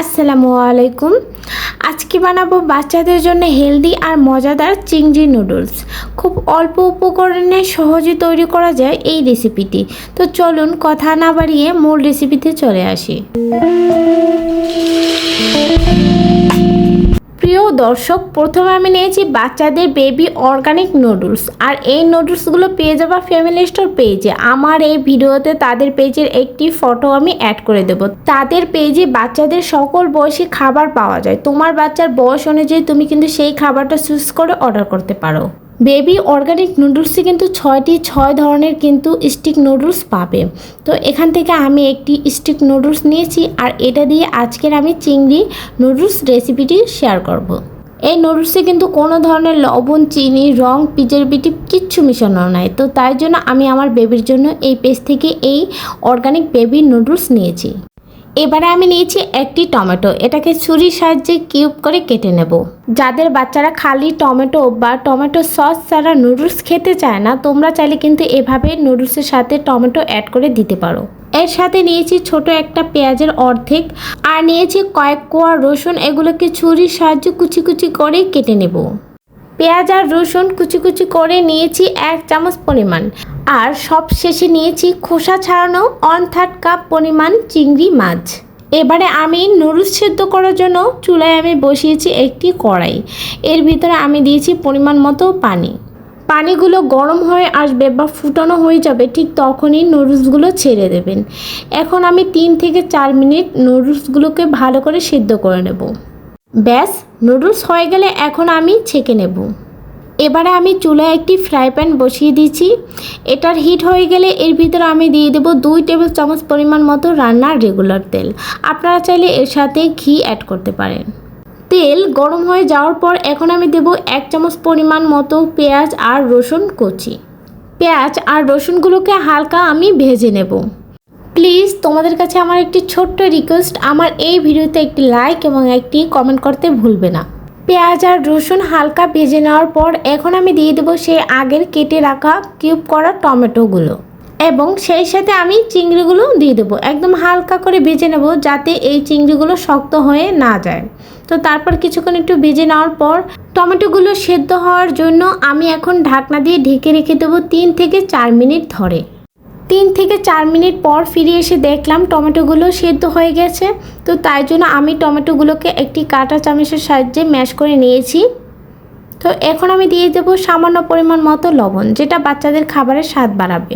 আসসালামু আলাইকুম। আজকে বানাবো বাচ্চাদের জন্য হেলদি আর মজাদার চিংড়ি নুডলস। খুব অল্প উপকরণে সহজে তৈরি করা যায় এই রেসিপিটি। তো চলুন কথা না বাড়িয়ে মূল রেসিপিতে চলে আসি। প্রিয় দর্শক, প্রথমে আমি নিয়েছি বাচ্চাদের বেবি অর্গানিক নুডলস আর এই নুডলসগুলো পেয়ে যাবা ফ্যামিলি স্টোর পেজে আমার এই ভিডিওতে তাদের পেজের একটি ফটো আমি অ্যাড করে দেব। তাদের পেজে বাচ্চাদের সকল বয়সী খাবার পাওয়া যায়। তোমার বাচ্চার বয়স অনুযায়ী তুমি কিন্তু সেই খাবারটা চুজ করে অর্ডার করতে পারো। বেবি অর্গানিক নুডলসে কিন্তু ছয়টি, ছয় ধরনের কিন্তু স্টিক নুডলস পাবে। তো এখান থেকে আমি একটি স্টিক নুডলস নিয়েছি আর এটা দিয়ে আজকের আমি চিংড়ি নুডলস রেসিপিটি শেয়ার করব। এই নুডলসে কিন্তু কোনো ধরনের লবণ, চিনি, রং, প্রিজারভেটিভ কিচ্ছু মিশানো নাই। তো তাই জন্য আমি আমার বেবির জন্য এই পেজ থেকে এই অর্গানিক বেবি নুডলস নিয়েছি। এবারে আমি নিয়েছি একটি টমেটো। এটাকে ছুরির সাহায্যে কিউব করে কেটে নেব। যাদের বাচ্চারা খালি টমেটো বা টমেটো সস ছাড়া নুডলস খেতে চায় না, তোমরা চাইলে কিন্তু এভাবে নুডলসের সাথে টমেটো অ্যাড করে দিতে পারো। এর সাথে নিয়েছি ছোট একটা পেঁয়াজের অর্ধেক আর নিয়েছি কয়েক কোয়া রসুন। এগুলোকে ছুরির সাহায্যে কুচি কুচি করে কেটে নেব। পেঁয়াজ আর রসুন কুচি কুচি করে নিয়েছি এক চামচ পরিমাণ। আর সব শেষে নিয়েছি খোসা ছাড়ানো ওয়ান থার্ড কাপ পরিমাণ চিংড়ি মাছ। এবারে আমি নুডলস সেদ্ধ করার জন্য চুলায় আমি বসিয়েছি একটি কড়াই। এর ভিতরে আমি দিয়েছি পরিমাণ মতো পানি। পানিগুলো গরম হয়ে আসবে বা ফুটানো হয়ে যাবে ঠিক তখনই নুডলসগুলো ছেড়ে দেবেন। এখন আমি তিন থেকে চার মিনিট নুডলসগুলোকে ভালো করে সেদ্ধ করে নেব। ব্যাস নুডলস হয়ে গেলে এখন আমি ছেঁকে নেব। এবারে আমি চুলায় একটি ফ্রাই প্যান বসিয়ে দিয়েছি এটার হিট হয়ে গেলে এর ভিতরে আমি দিয়ে দেবো দুই টেবিল চামচ পরিমাণ মতো রান্নার রেগুলার তেল। আপনারা চাইলে এর সাথে ঘি অ্যাড করতে পারেন। তেল গরম হয়ে যাওয়ার পর এখন আমি দেব এক চামচ পরিমাণ মতো পেঁয়াজ আর রসুন কুচি। পেঁয়াজ আর রসুনগুলোকে হালকা আমি ভেজে নেব। প্লিজ তোমাদের কাছে আমার একটি ছোট্ট রিকোয়েস্ট আমার এই ভিডিওতে একটি লাইক এবং একটি কমেন্ট করতে ভুলবে না। পেঁয়াজ আর রসুন হালকা ভেজে নেওয়ার পর এখন আমি দিয়ে দেবো সেই আগের কেটে রাখা কিউব করা টমেটোগুলো। এবং সেই সাথে আমি চিংড়িগুলো দিয়ে দেবো। একদম হালকা করে ভেজে নেব যাতে এই চিংড়িগুলো শক্ত হয়ে না যায়। তো তারপর কিছুক্ষণ একটু ভেজে নেওয়ার পর টমেটোগুলো সেদ্ধ হওয়ার জন্য আমি এখন ঢাকনা দিয়ে ঢেকে রেখে দেবো তিন থেকে চার মিনিট ধরে। তিন থেকে চার মিনিট পর ফিরে এসে দেখলাম টমেটোগুলো সেদ্ধ হয়ে গেছে। তো তাই জন্য আমি টমেটোগুলোকে একটি কাঁটা চামচের সাহায্যে ম্যাশ করে নিয়েছি। তো এখন আমি দিয়ে দেবো সামান্য পরিমাণ মতো লবণ, যেটা বাচ্চাদের খাবারের স্বাদ বাড়াবে।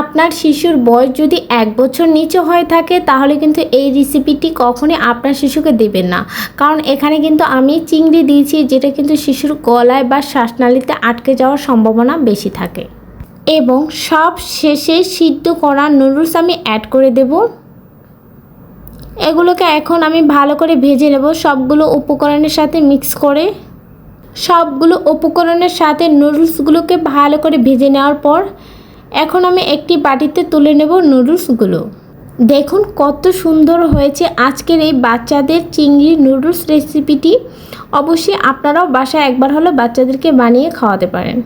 আপনার শিশুর বয়স যদি এক বছর নিচে হয়ে থাকে, তাহলে কিন্তু এই রেসিপিটি কখনই আপনার শিশুকে দেবেন না। কারণ এখানে কিন্তু আমি চিংড়ি দিয়েছি, যেটা কিন্তু শিশুর গলায় বা শ্বাসনালীতে আটকে যাওয়ার সম্ভাবনা বেশি থাকে। এবং সব শেষে সিদ্ধ করা নুডলস আমি অ্যাড করে দেব। এগুলোকে এখন আমি ভালো করে ভেজে নেব। সবগুলো উপকরণের সাথে মিক্স করে। সবগুলো উপকরণের সাথে নুডলসগুলোকে ভালো করে ভেজে নেওয়ার পর এখন আমি একটি বাটিতে তুলে নেব নুডলসগুলো। দেখুন কত সুন্দর হয়েছে আজকের এই বাচ্চাদের চিংড়ি নুডলস রেসিপিটি। অবশ্যই আপনারাও বাসায় একবার হলো বাচ্চাদেরকে বানিয়ে খাওয়াতে পারেন।